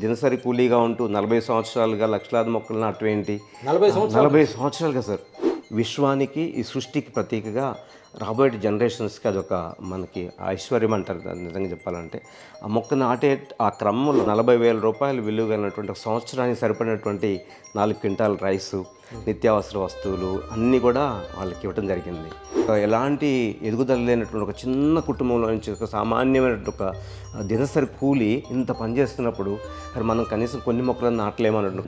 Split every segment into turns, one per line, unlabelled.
దినసరి కూలీగా ఉంటూ నలభై సంవత్సరాలుగా లక్షలాది మొక్కలు నాటం ఏంటి
నలభై సంవత్సరాలు.
నలభై సంవత్సరాలుగా సార్. విశ్వానికి ఈ సృష్టికి ప్రతీకగా రాబోయే జనరేషన్స్కి అదొక మనకి ఐశ్వర్యం అంటారు. నిజంగా చెప్పాలంటే ఆ మొక్క నాటే ఆ క్రమంలో నలభై వేల రూపాయలు విలువ కలిగినటువంటి ఒక సంవత్సరానికి సరిపడినటువంటి నాలుగు క్వింటాల్ రైసు నిత్యావసర వస్తువులు అన్నీ కూడా వాళ్ళకి ఇవ్వడం జరిగింది. ఎలాంటి ఎదుగుదల లేనటువంటి ఒక చిన్న కుటుంబంలో నుంచి ఒక సామాన్యమైనటువంటి ఒక దినసరి కూలి ఇంత పనిచేస్తున్నప్పుడు మరి మనం కనీసం కొన్ని మొక్కలను నాటలేమన్నట్టు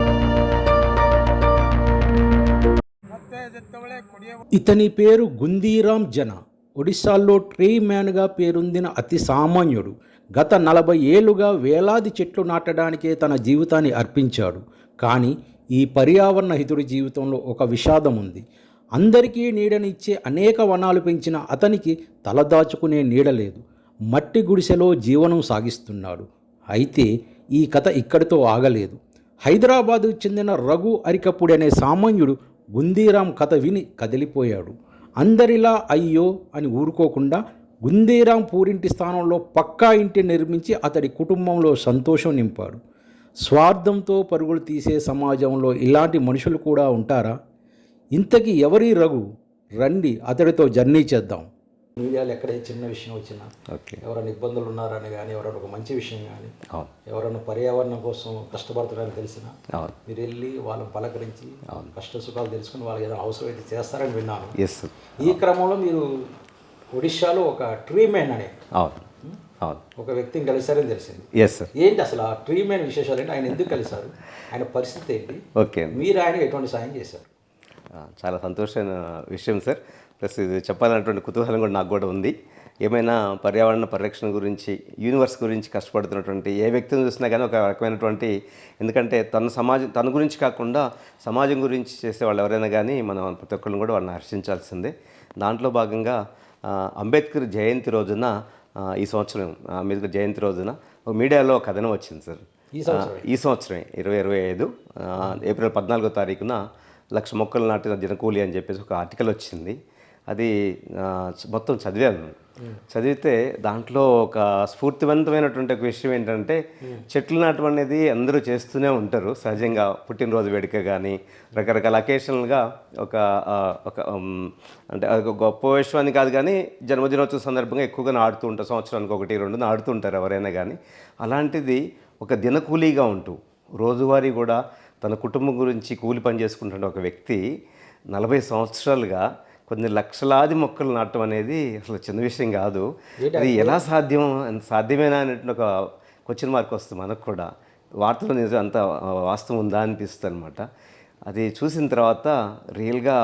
ఇతని పేరు గుందీరామ్ జన. ఒడిశాల్లో ట్రీ మ్యాన్గా పేరొందిన అతి సామాన్యుడు. గత నలభై ఏళ్ళుగా వేలాది చెట్లు నాటడానికే తన జీవితాన్ని అర్పించాడు. కానీ ఈ పర్యావరణ హితుడి జీవితంలో ఒక విషాదం ఉంది. అందరికీ నీడనిచ్చే అనేక వనాలు పెంచిన అతనికి తలదాచుకునే నీడలేదు మట్టి గుడిసెలో జీవనం సాగిస్తున్నాడు. అయితే ఈ కథ ఇక్కడితో ఆగలేదు. హైదరాబాదు చెందిన రఘు అరికప్పుడు అనే సామాన్యుడు గుందీరాం కథ విని కదిలిపోయాడు. అందరిలా అయ్యో అని ఊరుకోకుండా గుందీరాం పూరింటి స్థానంలో పక్కా ఇంటి నిర్మించి అతడి కుటుంబంలో సంతోషం నింపాడు. స్వార్థంతో పరుగులు తీసే సమాజంలో ఇలాంటి మనుషులు కూడా ఉంటారా? ఇంతకీ ఎవరి రఘు? రండి అతడితో జర్నీ చేద్దాం. మీడియాలో ఎక్కడ చిన్న విషయం వచ్చినా
ఓకే.
ఎవరైనా ఇబ్బందులు ఉన్నారని కానీ ఎవరైనా ఒక మంచి విషయం కానీ
అవును.
ఎవరైనా పర్యావరణం కోసం కష్టపడుతున్నారని తెలిసినా
అవును.
మీరు వెళ్ళి వాళ్ళని పలకరించి కష్ట సుఖాలు తెలుసుకుని వాళ్ళకి ఏదైనా అవసరం అయితే చేస్తారని విన్నాను. ఈ క్రమంలో మీరు ఒడిశాలో ఒక ట్రీ మ్యాన్ అనే
అవును. అవును.
ఒక వ్యక్తిని కలిశారని తెలిసింది.
ఎస్ సార్
ఏంటి అసలు ఆ ట్రీ మ్యాన్ విశేషాలు ఏంటి? ఆయన ఎందుకు కలిశారు? ఆయన పరిస్థితి ఏంటి?
ఓకే
మీరు ఆయన ఎటువంటి సాయం చేశారు?
చాలా సంతోషమైన విషయం సార్ ప్లస్ ఇది చెప్పాలన్నటువంటి కుతూహలం కూడా నాకు కూడా ఉంది. ఏమైనా పర్యావరణ పరిరక్షణ గురించి యూనివర్స్ గురించి కష్టపడుతున్నటువంటి ఏ వ్యక్తిని చూసినా కానీ ఒక రకమైనటువంటి ఎందుకంటే తన సమాజం తన గురించి కాకుండా సమాజం గురించి చేసే వాళ్ళు ఎవరైనా కానీ మనం ప్రతి ఒక్కరిని కూడా వాళ్ళని హర్షించాల్సిందే. దాంట్లో భాగంగా అంబేద్కర్ జయంతి రోజున ఈ సంవత్సరం అంబేద్కర్ జయంతి రోజున ఒక మీడియాలో కథనం వచ్చింది సార్.
ఈ సంవత్సరం
ఈ సంవత్సరమే ఇరవై ఇరవై ఐదు ఏప్రిల్ పద్నాలుగో తారీఖున లక్ష మొక్కలు నాటిన దినకూలి అని చెప్పేసి ఒక ఆర్టికల్ వచ్చింది. అది మొత్తం చదివాను చదివితే దాంట్లో ఒక స్ఫూర్తివంతమైనటువంటి ఒక విషయం ఏంటంటే చెట్లు నాటం అనేది అందరూ చేస్తూనే ఉంటారు. సహజంగా పుట్టినరోజు వేడుక కానీ రకరకాల అకేషనల్గా ఒక ఒక అంటే అది ఒక గొప్ప విషయం అని కాదు కానీ జన్మదినోత్సవ సందర్భంగా ఎక్కువగా నాడుతూ ఉంటారు. సంవత్సరానికి ఒకటి రెండు నాడుతుంటారు ఎవరైనా కానీ అలాంటిది ఒక దినకూలీగా ఉంటూ రోజువారీ కూడా తన కుటుంబం గురించి కూలి పని చేసుకుంటున్న ఒక వ్యక్తి నలభై సంవత్సరాలుగా కొన్ని లక్షలాది మొక్కలు నాటడం అనేది అసలు చిన్న విషయం కాదు. అది ఎలా సాధ్యం? సాధ్యమేనా అనేటువంటి ఒక క్వశ్చన్ మార్క్ వస్తుంది మనకు కూడా. వార్తలో నిజం అంత వాస్తవం ఉందా అనిపిస్తుంది అనమాట అది చూసిన తర్వాత రియల్గా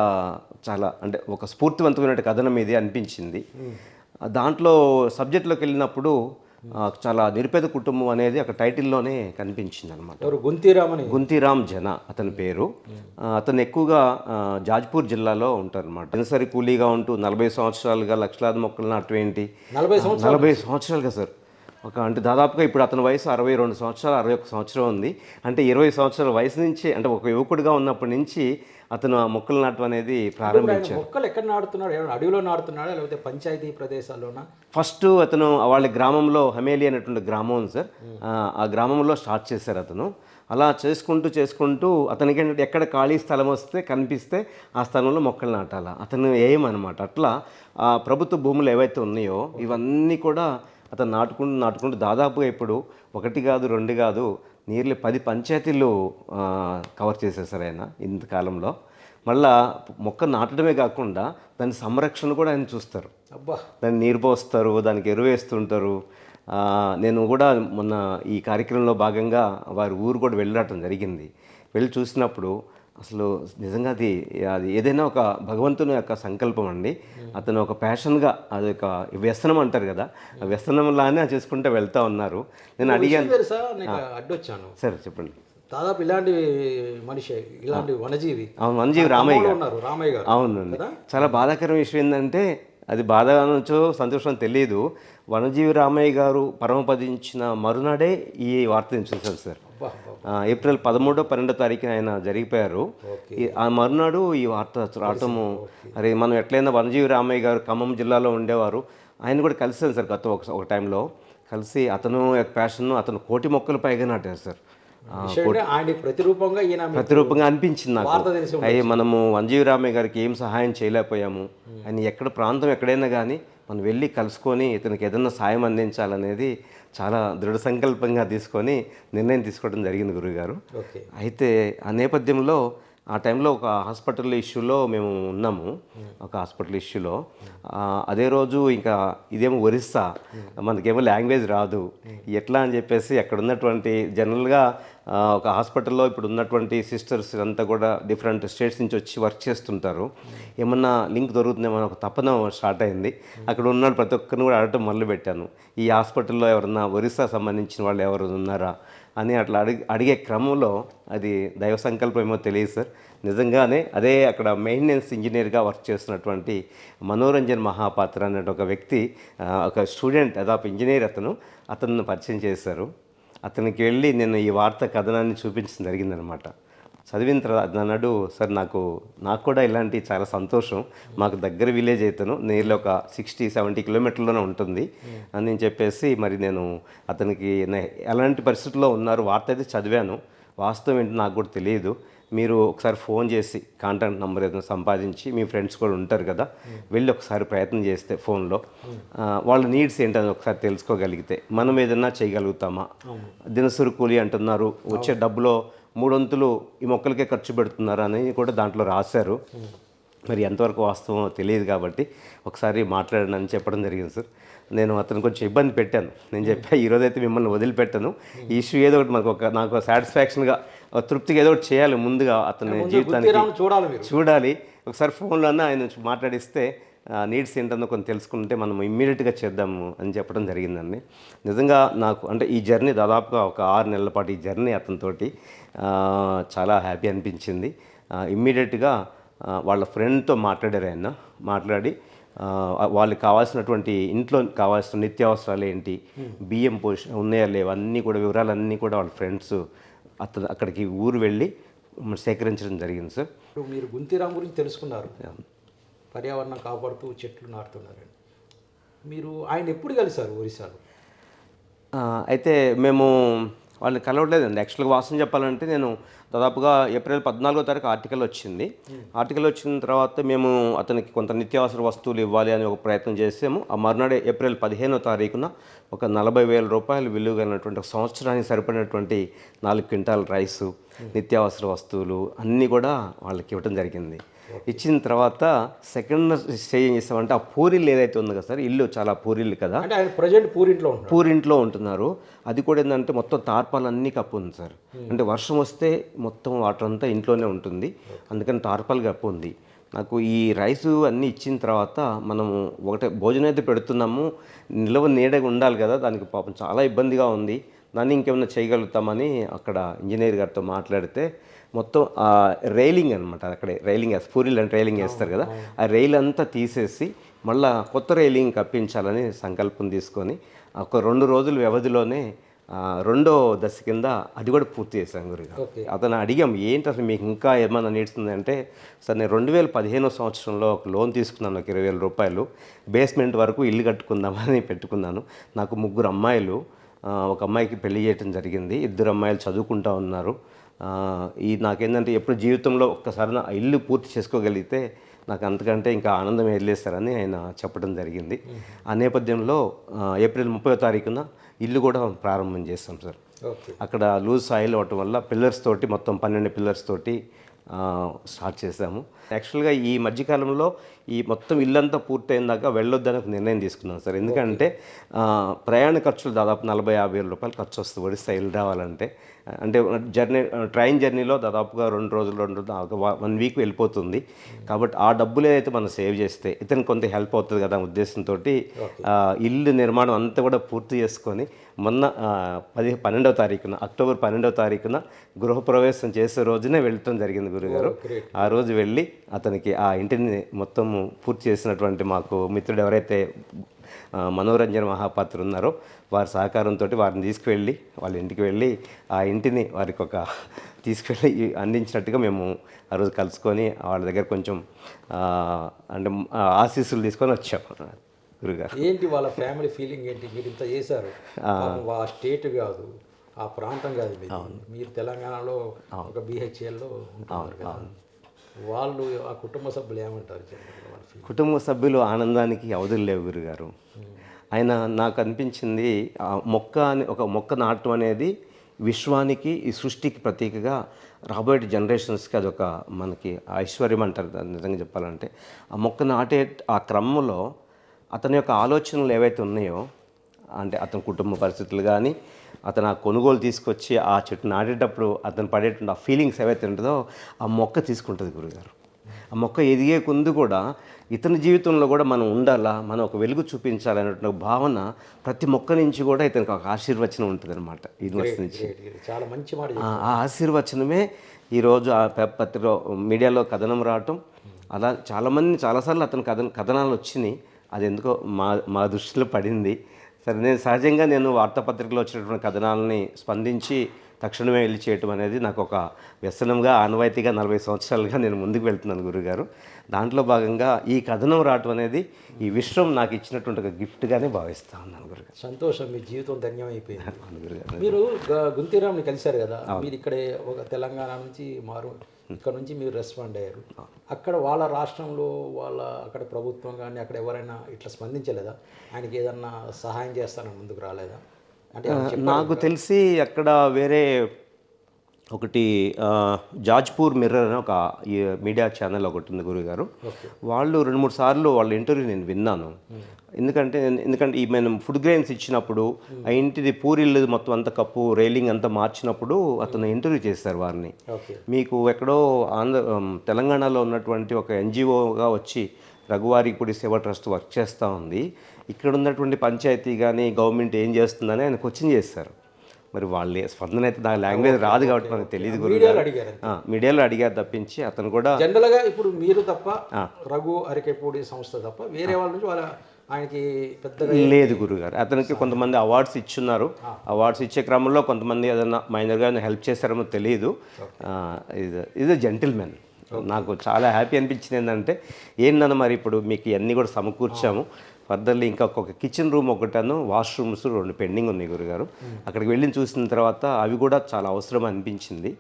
చాలా అంటే ఒక స్ఫూర్తివంతమైన కథనం ఇది అనిపించింది. దాంట్లో సబ్జెక్ట్లోకి వెళ్ళినప్పుడు చాలా నిరుపేద కుటుంబం అనేది అక్కడ టైటిల్లోనే కనిపించింది అనమాట
ఎవరు? గుంతీరామని.
గుంతీరామ్ జన అతని పేరు. అతను ఎక్కువగా జాజ్పూర్ జిల్లాలో ఉంటారన్నమాట. దినసరి కూలీగా ఉంటూ నలభై సంవత్సరాలుగా లక్షలాది మొక్కలు నాటం ఏంటి?
నలభై సంవత్సరాలు.
నలభై సంవత్సరాలుగా సార్. ఒక అంటే దాదాపుగా ఇప్పుడు అతని వయసు అరవై రెండు సంవత్సరాలు అరవై ఒక్క సంవత్సరం ఉంది. అంటే ఇరవై సంవత్సరాల వయసు నుంచి అంటే ఒక యువకుడిగా ఉన్నప్పటి నుంచి అతను ఆ మొక్కలు నాటం అనేది ప్రారంభించారు
మొక్కలు ఎక్కడ నాడుతున్నాడు ఏమైనా అడవిలో నాడుతున్నాడా లేకపోతే పంచాయతీ ప్రదేశాల్లోనా?
ఫస్ట్ అతను వాళ్ళ గ్రామంలో హమేలి అనేటువంటి గ్రామం ఉంది సార్. ఆ, గ్రామంలో స్టార్ట్ చేశారు అతను. అలా చేసుకుంటూ చేసుకుంటూ అతనికి ఏంటంటే ఎక్కడ ఖాళీ స్థలం వస్తే కనిపిస్తే ఆ స్థలంలో మొక్కలు నాటాల? అతను ఏం అనమాట? అట్లా ఆ ప్రభుత్వ భూములు ఏవైతే ఉన్నాయో ఇవన్నీ కూడా అతను నాటుకుంటూ నాటుకుంటూ దాదాపుగా ఇప్పుడు ఒకటి కాదు రెండు కాదు నీర్లు పది పంచాయతీలు కవర్ చేసేసారు ఆయన ఇంతకాలంలో మళ్ళా మొక్క నాటడమే కాకుండా దాని సంరక్షణ కూడా ఆయన చూస్తారు.
అబ్బా!
దాన్ని నీరు పోస్తారు దానికి ఎరువు వేస్తుంటారు. ఆ, నేను కూడా మొన్న ఈ కార్యక్రమంలో భాగంగా వారి ఊరు కూడా వెళ్ళడం జరిగింది. వెళ్ళి చూసినప్పుడు అసలు నిజంగా అది అది ఏదైనా ఒక భగవంతుని యొక్క సంకల్పం అండి. అతను ఒక ప్యాషన్గా అది ఒక వ్యసనం అంటారు కదా ఆ వ్యసనంలానే చేసుకుంటూ వెళ్తా ఉన్నారు. నేను అడిగాను.
అడ్డొచ్చాను.
సరే చెప్పండి.
దాదాపు ఇలాంటి మనిషి ఇలాంటి వనజీవి.
అవును మంజీవి రామయ్య గారు.
ఉన్నారు రామయ్య గారు.
అవునండి. చాలా బాధాకరమైన విషయం ఏంటంటే అది బాధ అనొచ్చో సంతోషం తెలియదు వనజీవి రామయ్య గారు పరమపదించిన మరునాడే ఈ వార్త చూశాను సార్. ఏప్రిల్ పదమూడో పన్నెండో తారీఖున ఆయన జరిగిపోయారు. ఆ మరునాడు ఈ వార్త రావటము అరే మనం ఎట్లయినా వనజీవి రామయ్య గారు ఖమ్మం జిల్లాలో ఉండేవారు. ఆయన కూడా కలిసాను సార్ గత ఒక ఒక టైంలో. కలిసి అతను ప్యాషన్ అతను కోటి మొక్కలు పైగా నాటారు సార్.
ప్రతిరూపంగా
అనిపించింది నాకు. అయ్యి మనము వంజీవరామయ్య గారికి ఏం సహాయం చేయలేకపోయాము. అని ఎక్కడ ప్రాంతం ఎక్కడైనా కానీ మనం వెళ్ళి కలుసుకొని ఇతనికి ఏదన్నా సాయం అందించాలనేది చాలా దృఢ సంకల్పంగా తీసుకొని నిర్ణయం తీసుకోవడం జరిగింది గురుగారు
ఓకే.
అయితే ఆ నేపథ్యంలో ఆ టైంలో ఒక హాస్పిటల్ ఇష్యూలో మేము ఉన్నాము. ఒక హాస్పిటల్ ఇష్యూలో. అదే రోజు ఇంకా ఇదేమో ఒరిస్సా. మనకేమో లాంగ్వేజ్ రాదు. ఎట్లా అని చెప్పేసి అక్కడ ఉన్నటువంటి జనరల్గా ఒక హాస్పిటల్లో ఇప్పుడు ఉన్నటువంటి సిస్టర్స్ అంతా కూడా డిఫరెంట్ స్టేట్స్ నుంచి వచ్చి వర్క్ చేస్తుంటారు. ఏమన్నా లింక్ దొరుకుతుందేమో అని ఒక తపన స్టార్ట్ అయింది. అక్కడ ఉన్న ప్రతి ఒక్కరిని కూడా అడగటం మొదలుపెట్టాను. ఈ హాస్పిటల్లో ఎవరన్నా ఒరిస్సా సంబంధించిన వాళ్ళు ఎవరు ఉన్నారా? అని అట్లా అడిగి అడిగే క్రమంలో అది దైవ సంకల్పం ఏమో తెలియదు సార్. నిజంగానే అదే అక్కడ మెయింటెనెన్స్ ఇంజనీర్గా వర్క్ చేస్తున్నటువంటి మనోరంజన్ మహాపాత్ర అనే ఒక వ్యక్తి ఒక స్టూడెంట్ అదాపు ఇంజనీర్ అతను అతను పరిచయం చేశారు. అతనికి వెళ్ళి నేను ఈ వార్త కథనాన్ని చూపించడం జరిగిందనమాట. చదివిన తర్వాత అన్నాడు సార్ నాకు నాకు కూడా ఇలాంటి చాలా సంతోషం. మాకు దగ్గర విలేజ్ అయితేను నియర్లీ ఒక సిక్స్టీ సెవెంటీ కిలోమీటర్లోనే ఉంటుంది. అని నేను చెప్పేసి మరి నేను అతనికి ఎలాంటి పరిస్థితుల్లో ఉన్నారు? వార్త అయితే చదివాను. వాస్తవం ఏంటో నాకు కూడా తెలియదు. మీరు ఒకసారి ఫోన్ చేసి కాంటాక్ట్ నెంబర్ ఏదైనా సంపాదించి మీ ఫ్రెండ్స్ కూడా ఉంటారు కదా వెళ్ళి ఒకసారి ప్రయత్నం చేస్తే ఫోన్లో. ఆ, వాళ్ళ నీడ్స్ ఏంటని ఒకసారి తెలుసుకోగలిగితే మనం ఏదైనా చేయగలుగుతామా? దినసరి కూలి అంటున్నారు. వచ్చే డబ్బులో మూడొంతులు ఈ మొక్కలకే ఖర్చు పెడుతున్నారు అని కూడా దాంట్లో రాశారు. మరి ఎంతవరకు వాస్తవమో తెలియదు కాబట్టి ఒకసారి మాట్లాడండి అని చెప్పడం జరిగింది సార్. నేను అతను కొంచెం ఇబ్బంది పెట్టాను. నేను చెప్పా ఈరోజు అయితే మిమ్మల్ని వదిలిపెట్టాను. ఈ ఇష్యూ ఏదో ఒకటి మనకు ఒక నాకు సాటిస్ఫాక్షన్గా తృప్తిగా ఏదో ఒకటి చేయాలి ముందుగా అతని జీవితానికి
చూడాలి
చూడాలి. ఒకసారి ఫోన్లో అన్న ఆయన మాట్లాడిస్తే నీడ్స్ ఏంటందో కొంచెం తెలుసుకుంటే మనం ఇమ్మీడియట్గా చేద్దాము అని చెప్పడం జరిగిందండి. నిజంగా నాకు అంటే ఈ జర్నీ దాదాపుగా ఒక ఆరు నెలల పాటు ఈ జర్నీ అతనితోటి చాలా హ్యాపీ అనిపించింది. ఇమ్మీడియట్గా వాళ్ళ ఫ్రెండ్తో మాట్లాడారు ఆయన. మాట్లాడి వాళ్ళకి కావాల్సినటువంటి ఇంట్లో కావాల్సిన నిత్యావసరాలు ఏంటి బియ్యం పోష ఉన్నాయా లేవా అన్నీ కూడా వివరాలన్నీ కూడా వాళ్ళ ఫ్రెండ్స్ అతను అక్కడికి ఊరు వెళ్ళి సేకరించడం జరిగింది సార్.
మీరు గుంతిరామ్ గురించి తెలుసుకున్నారు. పర్యావరణం కాపాడుతూ చెట్లు నాటుతున్నారండి మీరు ఆయన ఎప్పుడు కలిశారు ఒరిస్సాలో?
అయితే మేము వాళ్ళని కలవట్లేదండి. యాక్చువల్గా వాస్తవం చెప్పాలంటే నేను దాదాపుగా ఏప్రిల్ పద్నాలుగో తారీఖు ఆర్టికల్ వచ్చింది. ఆర్టికల్ వచ్చిన తర్వాత మేము అతనికి కొంత నిత్యావసర వస్తువులు ఇవ్వాలి అని ఒక ప్రయత్నం చేసాము. ఆ మరునాడే ఏప్రిల్ పదిహేనో తారీఖున ఒక నలభై వేల రూపాయలు విలువ కలిగినటువంటి ఒక సంవత్సరానికి సరిపడినటువంటి నాలుగు క్వింటాల్ రైసు నిత్యావసర వస్తువులు అన్నీ కూడా వాళ్ళకి ఇవ్వడం జరిగింది. ఇచ్చిన తర్వాత సెకండ్ స్టే ఏం చేస్తామంటే ఆ పూరిల్లు ఏదైతే ఉందో కదా సార్ ఇల్లు చాలా పూరిల్లు కదా.
అంటే ఆయన ప్రజెంట్ పూరింట్లో
పూరింట్లో ఉంటున్నారు. అది కూడా ఏంటంటే మొత్తం తార్పాలు అన్నీ కప్పు ఉంది సార్ అంటే వర్షం వస్తే మొత్తం వాటర్ అంతా ఇంట్లోనే ఉంటుంది. అందుకని తార్పాలు కప్పు ఉంది నాకు ఈ రైసు అన్నీ ఇచ్చిన తర్వాత మనము ఒకటే భోజనం అయితే పెడుతున్నాము. నిల్వ నీడగా ఉండాలి కదా దానికి పాపం చాలా ఇబ్బందిగా ఉంది. దాన్ని ఇంకేమైనా చేయగలుగుతామని అక్కడ ఇంజనీర్ గారితో మాట్లాడితే మొత్తం ఆ రైలింగ్ అనమాట అక్కడే. రైలింగ్ వేస్తారు. పూరీలు అంటే రైలింగ్ వేస్తారు కదా. ఆ రైల్ అంతా తీసేసి మళ్ళా కొత్త రైలింగ్ కప్పించాలని సంకల్పం తీసుకొని ఒక రెండు రోజుల వ్యవధిలోనే రెండో దశ కింద అది కూడా పూర్తి చేశాం గురుగారు
ఓకే.
అతను అడిగాం ఏంటి అసలు మీకు ఇంకా ఏమైనా నీడ్స్ అంటే సార్ నేను రెండు వేల పదిహేనో సంవత్సరంలో ఒక లోన్ తీసుకున్నాను ఒక ఇరవై వేల రూపాయలు. బేస్మెంట్ వరకు ఇల్లు కట్టుకుందామని పెట్టుకున్నాను. నాకు ముగ్గురు అమ్మాయిలు ఒక అమ్మాయికి పెళ్ళి చేయడం జరిగింది. ఇద్దరు అమ్మాయిలు చదువుకుంటా ఉన్నారు. ఈ నాకేంటంటే ఎప్పుడు జీవితంలో ఒక్కసారి నా ఇల్లు పూర్తి చేసుకోగలిగితే నాకు అంతకంటే ఇంకా ఆనందం వెళ్ళేస్తారని ఆయన చెప్పడం జరిగింది. ఆ నేపథ్యంలో ఏప్రిల్ ముప్పై తారీఖున ఇల్లు కూడా ప్రారంభం చేస్తాం సార్. అక్కడ లూజ్ సాయిల్ అవ్వటం వల్ల పిల్లర్స్ తోటి మొత్తం పన్నెండు పిల్లర్స్ తోటి స్టార్ట్ చేసాము. యాక్చువల్గా ఈ మధ్యకాలంలో ఈ మొత్తం ఇల్లంతా పూర్తయిన దాకా వెళ్ళొద్దని ఒక నిర్ణయం తీసుకున్నాం సార్. ఎందుకంటే ప్రయాణ ఖర్చులు దాదాపు నలభై యాభై వేల రూపాయలు ఖర్చు వస్తుంది ఒడిస్సా ఇల్లు రావాలంటే. అంటే జర్నీ ట్రైన్ జర్నీలో దాదాపుగా రెండు రోజులు రెండు వన్ వీక్ వెళ్ళిపోతుంది. కాబట్టి ఆ డబ్బులు ఏదైతే మనం సేవ్ చేస్తే ఇతను కొంత హెల్ప్ అవుతుంది కదా ఉద్దేశంతో ఇల్లు నిర్మాణం అంతా కూడా పూర్తి చేసుకొని మొన్న పది పన్నెండవ తారీఖున అక్టోబర్ పన్నెండవ తారీఖున గృహప్రవేశం చేసే రోజునే వెళ్ళటం జరిగింది గురుగారు. ఆ రోజు వెళ్ళి అతనికి ఆ ఇంటిని మొత్తం పూర్తి చేసినటువంటి మాకు మిత్రుడు ఎవరైతే మనోరంజన్ మహాపాత్ర ఉన్నారో వారి సహకారంతో వారిని తీసుకువెళ్ళి వాళ్ళ ఇంటికి వెళ్ళి ఆ ఇంటిని వారికి ఒక తీసుకెళ్ళి అందించినట్టుగా మేము ఆ రోజు కలుసుకొని వాళ్ళ దగ్గర కొంచెం అంటే ఆశీస్సులు తీసుకొని వచ్చాము గురుగారు.
ఏంటి వాళ్ళ ఫ్యామిలీ ఫీలింగ్ ఏంటి? మీరు ఇంత చేశారు. ఆ. స్టేట్ కాదు ఆ ప్రాంతం కాదు. మీరు తెలంగాణలో ఒక బిహెచ్ఎల్లో కదా. వాళ్ళు ఆ కుటుంబ సభ్యులు ఏమంటారు
కుటుంబ సభ్యులు ఆనందానికి అవధులు లేవు గురుగారు. ఆయన నాకు అనిపించింది ఆ మొక్క అని ఒక మొక్క నాటడం అనేది విశ్వానికి ఈ సృష్టికి ప్రతీకగా రాబోయే జనరేషన్స్కి అదొక మనకి ఐశ్వర్యం అంటారు. నిజంగా చెప్పాలంటే ఆ మొక్క నాటే ఆ క్రమంలో అతని యొక్క ఆలోచనలు ఏవైతే ఉన్నాయో అంటే అతని కుటుంబ పరిస్థితులు కానీ అతను ఆ కొనుగోలు తీసుకొచ్చి ఆ చెట్టు నాటేటప్పుడు అతను పడేటువంటి ఆ ఫీలింగ్స్ ఏవైతే ఉంటుందో ఆ మొక్క తీసుకుంటుంది గురుగారు. ఆ మొక్క ఎదిగే కొందు కూడా ఇతని జీవితంలో కూడా మనం ఉండాలా మనం ఒక వెలుగు చూపించాలి అనేటువంటి భావన ప్రతి మొక్క నుంచి కూడా ఇతనికి ఒక ఆశీర్వచనం ఉంటుంది అనమాట యూనివర్సిటీ నుంచి.
చాలా మంచి
ఆ ఆశీర్వచనమే ఈరోజు ఆ పే- పత్రికలో మీడియాలో కథనం రావటం. అలా చాలామంది చాలాసార్లు అతని కథన కథనాలు వచ్చినాయి. అది ఎందుకో మా మా దృష్టిలో పడింది. సరే నేను సహజంగా నేను వార్తాపత్రికలో వచ్చినటువంటి కథనాలని స్పందించి తక్షణమే వెళ్ళి చేయటం అనేది నాకు ఒక వ్యసనంగా ఆనవాయితీగా నలభై సంవత్సరాలుగా నేను ముందుకు వెళ్తున్నాను గురుగారు. దాంట్లో భాగంగా ఈ కథనం రావటం అనేది ఈ విశ్వం నాకు ఇచ్చినటువంటి ఒక గిఫ్ట్గానే భావిస్తా ఉన్నాను గురుగారు.
సంతోషం మీ జీవితం ధన్యమైపోయింది.
గురుగారు.
మీరు గుంతీరామ్ని కలిశారు కదా? మీరు ఇక్కడే ఒక తెలంగాణ నుంచి మారు ఇక్కడ నుంచి మీరు రెస్పాండ్ అయ్యారు. అక్కడ వాళ్ళ రాష్ట్రంలో వాళ్ళ అక్కడ ప్రభుత్వం కానీ అక్కడ ఎవరైనా ఇట్లా స్పందించలేదా? ఆయనకి ఏదన్నా సహాయం చేస్తానని ముందుకు రాలేదా?
నాకు తెలిసి అక్కడ వేరే ఒకటి జాజ్పూర్ మిర్రర్ అని ఒక మీడియా ఛానల్ ఒకటి ఉంది గురుగారు. వాళ్ళు రెండు మూడు సార్లు వాళ్ళ ఇంటర్వ్యూ నేను విన్నాను. ఎందుకంటే ఎందుకంటే ఈ మనం ఫుడ్ గ్రెయిన్స్ ఇచ్చినప్పుడు ఆ ఇంటిది పూరిల్లు మొత్తం అంతా కప్పు రైలింగ్ అంతా మార్చినప్పుడు అతను ఇంటర్వ్యూ చేశారు వారిని. మీకు ఎక్కడో ఆంధ్ర తెలంగాణలో ఉన్నటువంటి ఒక ఎన్జిఓగా వచ్చి రఘువారి గుడి సేవ ట్రస్ట్ వర్క్ చేస్తూ ఉంది. ఇక్కడ ఉన్నటువంటి పంచాయతీ కానీ గవర్నమెంట్ ఏం చేస్తుందని ఆయన క్వశ్చన్ చేశారు మరి వాళ్ళ స్పందన అయితే నా లాంగ్వేజ్ రాదు కాబట్టి మనకు తెలియదు గురుగారు
మీడియాలో అడిగారు
తప్పించి అతను కూడా
జనరల్గా ఇప్పుడు మీరు తప్ప రఘు అరికెపూడి సంస్థ తప్ప వేరే వాళ్ళ నుంచి వాళ్ళ ఆయనకి పెద్దగా
లేదు గురుగారు అతనికి కొంతమంది అవార్డ్స్ ఇచ్చున్నారు. అవార్డ్స్ ఇచ్చే క్రమంలో కొంతమంది ఏదైనా మైనర్గా హెల్ప్ చేశారేమో తెలియదు ఇది ఇది జెంటిల్మెన్ నాకు చాలా హ్యాపీ అనిపించింది ఏంటంటే ఏంటన్న మరి ఇప్పుడు మీకు ఇవన్నీ కూడా సమకూర్చాము. ఫర్దర్లీ ఇంకా ఒక కిచెన్ రూమ్ ఒకటను వాష్రూమ్స్ రెండు పెండింగ్ ఉన్నాయి గురుగారు. అక్కడికి వెళ్ళి చూసిన తర్వాత అవి కూడా చాలా అవసరం అనిపించింది.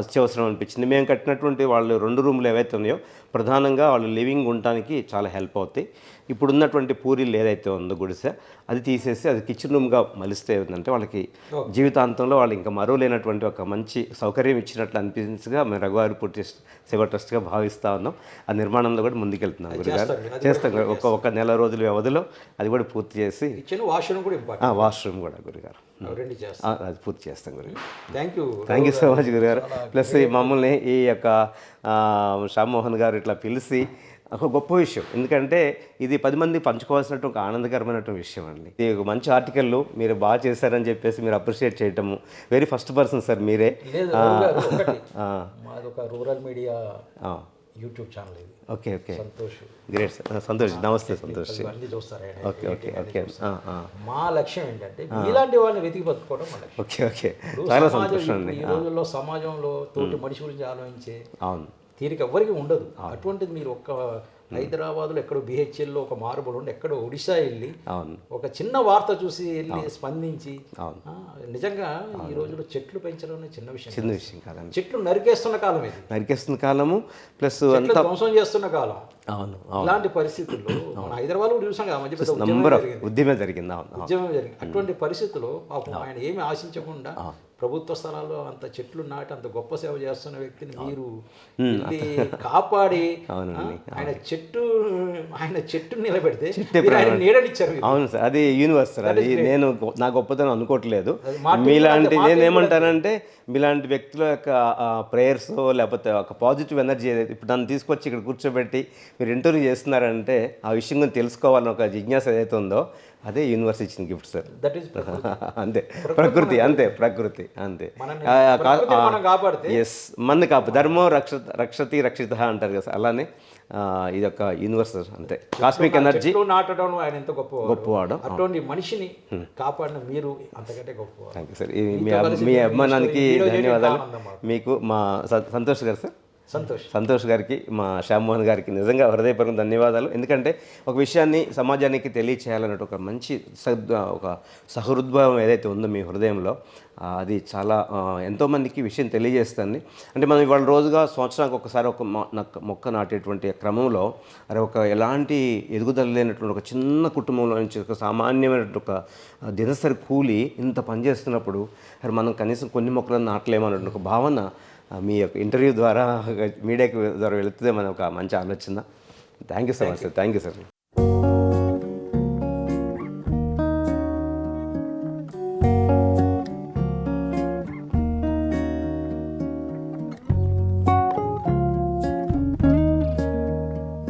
అత్యవసరం అనిపించింది. మేము కట్టినటువంటి వాళ్ళు రెండు రూములు ఏవైతే ఉన్నాయో ప్రధానంగా వాళ్ళు లివింగ్ ఉండటానికి చాలా హెల్ప్ అవుతాయి. ఇప్పుడు ఉన్నటువంటి పూరీలు ఏదైతే ఉందో గుడిసె అది తీసేసి అది కిచెన్ రూమ్గా మలిస్తే ఏంటంటే వాళ్ళకి జీవితాంతంలో వాళ్ళు ఇంకా మరో లేనటువంటి ఒక మంచి సౌకర్యం ఇచ్చినట్లు అనిపించగా మేము రఘువారి పూర్తి సేవ ట్రస్ట్గా భావిస్తూ ఉన్నాం. ఆ నిర్మాణంలో కూడా ముందుకెళ్తున్నాం గురుగారు. చేస్తాం. ఒక ఒక నెల రోజుల వ్యవధిలో అది కూడా పూర్తి చేసి
వాష్రూమ్ కూడా
వాష్రూమ్ కూడా గురుగారు. అది పూర్తి చేస్తాం గురుగారు
thank you
thank you so much గురుగారు ప్లస్ ఈ మమ్మల్ని ఈ యొక్క శ్యామ్మోహన్ గారు ఇట్లా పిలిచి ఒక గొప్ప విషయం. ఎందుకంటే ఇది పది మంది పంచుకోవాల్సినట్టు ఒక ఆనందకరమైనటువంటి విషయం అండి. ఇది ఒక మంచి ఆర్టికల్ మీరు బాగా చేశారని చెప్పేసి మీరు అప్రిషియేట్ చేయటము. వెరీ ఫస్ట్ పర్సన్ సార్ మీరే.
గారు, మాది ఒక రూరల్ మీడియా యూట్యూబ్ ఛానల్ ఇది.
Okay okay.
Santosh.
Great Santosh నమస్తే సంతోష్.
అన్ని చూస్తారు.
Okay okay okay.
మా లక్ష్యం ఏంటంటే మీలాంటి వాళ్ళని వెతికి బతుకోవడం మా లక్ష్యం.
Okay okay. చాలా సంతోషం అండి.
ఈ రోజుల్లో సమాజంలో తోటి మనిషి గురించి ఆలోచించే
అవును.
తీరిక ఎవ్వరికి ఉండదు. అటువంటిది మీరు ఒక్క హైదరాబాద్లో ఎక్కడో బిహెచ్ఎల్లో ఒక మారుబడి ఉండి ఎక్కడో ఒడిశా వెళ్ళి ఒక చిన్న వార్త చూసి వెళ్ళి స్పందించి నిజంగా ఈ రోజుల్లో చెట్లు పెంచడం చిన్న విషయం
చిన్న విషయం కాదండి.
చెట్లు నరికేస్తున్న కాలం ఇది.
నరికేస్తున్న కాలము ప్లస్
ధ్వంసం చేస్తున్న కాలం.
అవును
ఇలాంటి పరిస్థితుల్లో మన హైదరాబాద్ కూడా చూసాం కదా మధ్య ఉద్యమం జరిగింది.
ఉద్యమే జరిగింది
జరిగింది. అటువంటి పరిస్థితుల్లో పాపం ఆయన ఏమి ఆశించకుండా ప్రభుత్వ స్థలాల్లో అంత చెట్లు నాటి అంత గొప్ప సేవ చేస్తున్న వ్యక్తిని మీరు వెళ్ళి కాపాడి ఆయన చెట్టు ఆయన చెట్టు నిలబెడితే నీడనిచ్చారు.
అవును సార్ అది యూనివర్స్ సార్. అది నేను నా గొప్పతనం అనుకోవట్లేదు. మీలాంటి నేనేమంటానంటే మీలాంటి వ్యక్తుల యొక్క ప్రేయర్స్ లేకపోతే ఒక పాజిటివ్ ఎనర్జీ ఏదైతే ఇప్పుడు నన్ను తీసుకొచ్చి ఇక్కడ కూర్చోబెట్టి మీరు ఇంటర్వ్యూ చేస్తున్నారంటే ఆ విషయం గురించి తెలుసుకోవాలని ఒక జిజ్ఞాస ఏదైతే ఉందో అదే యూనివర్స్ ఇచ్చిన గిఫ్ట్ సార్.
దట్ ఈస్
అంతే. ప్రకృతి అంతే ప్రకృతి అంతే. ఎస్ మన కాపు ధర్మం రక్ష రక్షతి రక్షిత అంటారు కదా సార్. అలానే ఇది ఒక యూనివర్స్ అంతే. కాస్మిక్ ఎనర్జీ
నాటడంలో ఆయన ఎంత గొప్ప
గొప్పవాడు.
అటువంటి మనిషిని కాపాడిన మీరు అంతకంటే గొప్పవాడు
థ్యాంక్ యూ సార్ మీ అభిమానానికి ధన్యవాదాలు. మీకు. మా సంతోష్ గారు సార్.
సంతోష్.
సంతోష్ గారికి మా శ్యామ్మోహన్ గారికి నిజంగా హృదయపూర్వక ధన్యవాదాలు. ఎందుకంటే ఒక విషయాన్ని సమాజానికి తెలియచేయాలన్నట్టు ఒక మంచి ఒక సహృద్భావం ఏదైతే ఉందో మీ హృదయంలో అది చాలా ఎంతోమందికి విషయం తెలియజేస్తుంది. అంటే మనం ఇవాళ రోజుగా సంవత్సరానికి ఒకసారి ఒక మొక్క నాటేటువంటి క్రమంలో అరే ఒక ఎలాంటి ఎదుగుదల లేనటువంటి ఒక చిన్న కుటుంబంలో నుంచి ఒక సామాన్యమైనటువంటి ఒక దినసరి కూలి ఇంత పనిచేస్తున్నప్పుడు మరి మనం కనీసం కొన్ని మొక్కలను నాటలేమన్నటువంటి ఒక భావన మీ యొక్క ఇంటర్వ్యూ ద్వారా మీడియాకి ద్వారా వెళుతుంది మన ఒక మంచి ఆలోచన. Thank you so much sir thank you sir